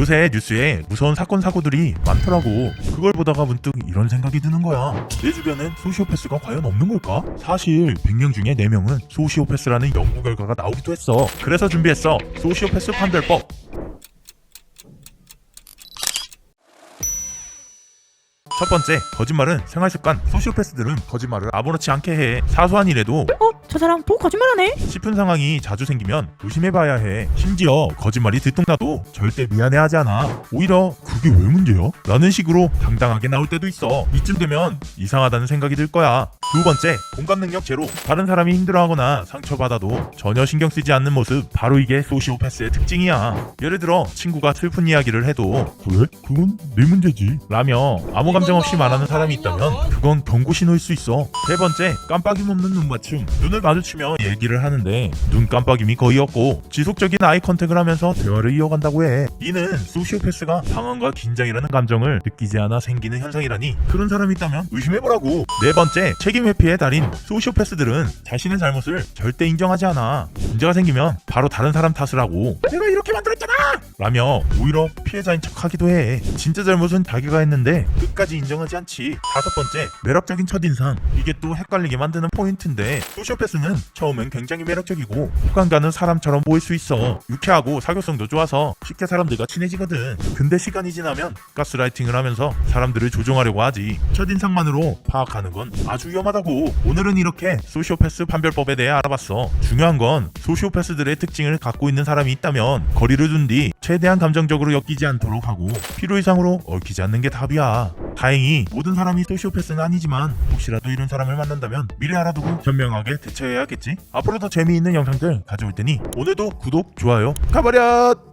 요새 뉴스에 무서운 사건 사고들이 많더라고. 그걸 보다가 문득 이런 생각이 드는 거야. 내 주변엔 소시오패스가 과연 없는 걸까? 사실 100명 중에 4명은 소시오패스라는 연구 결과가 나오기도 했어. 그래서 준비했어. 소시오패스 판별법. 첫 번째, 거짓말은 생활습관. 소시오패스들은 거짓말을 아무렇지 않게 해. 사소한 일에도 어? 저 사람 또 거짓말하네? 싶은 상황이 자주 생기면 조심해봐야 해. 심지어 거짓말이 들통나도 절대 미안해하지 않아. 오히려 그게 왜 문제야? 라는 식으로 당당하게 나올 때도 있어. 이쯤 되면 이상하다는 생각이 들 거야. 두 번째, 공감 능력 제로. 다른 사람이 힘들어하거나 상처받아도 전혀 신경 쓰지 않는 모습. 바로 이게 소시오패스의 특징이야. 예를 들어 친구가 슬픈 이야기를 해도 그래? 그건 내 문제지. 라며 아무 감정 없이 말하는 사람이 있다면 그건 경고 신호일 수 있어. 세 번째, 깜빡임 없는 눈 맞춤. 눈을 마주치며 얘기를 하는데 눈 깜빡임이 거의 없고 지속적인 아이 컨택을 하면서 대화를 이어간다고 해. 이는 소시오패스가 상황과 긴장이라는 감정을 느끼지 않아 생기는 현상이라니 그런 사람이 있다면 의심해보라고. 네 번째, 책임 회피의 달인. 소시오패스들은 자신의 잘못을 절대 인정하지 않아. 문제가 생기면 바로 다른 사람 탓을 하고 내가 만들었잖아! 라며 오히려 피해자인 척하기도 해. 진짜 잘못은 자기가 했는데 끝까지 인정하지 않지. 다섯 번째, 매력적인 첫인상. 이게 또 헷갈리게 만드는 포인트인데 소시오패스는 처음엔 굉장히 매력적이고 호감 가는 사람처럼 보일 수 있어. 유쾌하고 사교성도 좋아서 쉽게 사람들과 친해지거든. 근데 시간이 지나면 가스라이팅을 하면서 사람들을 조종하려고 하지. 첫인상만으로 파악하는 건 아주 위험하다고. 오늘은 이렇게 소시오패스 판별법에 대해 알아봤어. 중요한 건 소시오패스들의 특징을 갖고 있는 사람이 있다면 거리 를 둔 뒤 최대한 감정적으로 엮이지 않도록 하고 필요 이상으로 얽히지 않는 게 답이야. 다행히 모든 사람이 소시오패스는 아니지만 혹시라도 이런 사람을 만난다면 미리 알아두고 현명하게 대처해야겠지. 앞으로 더 재미있는 영상들 가져올 테니 오늘도 구독, 좋아요 가버려!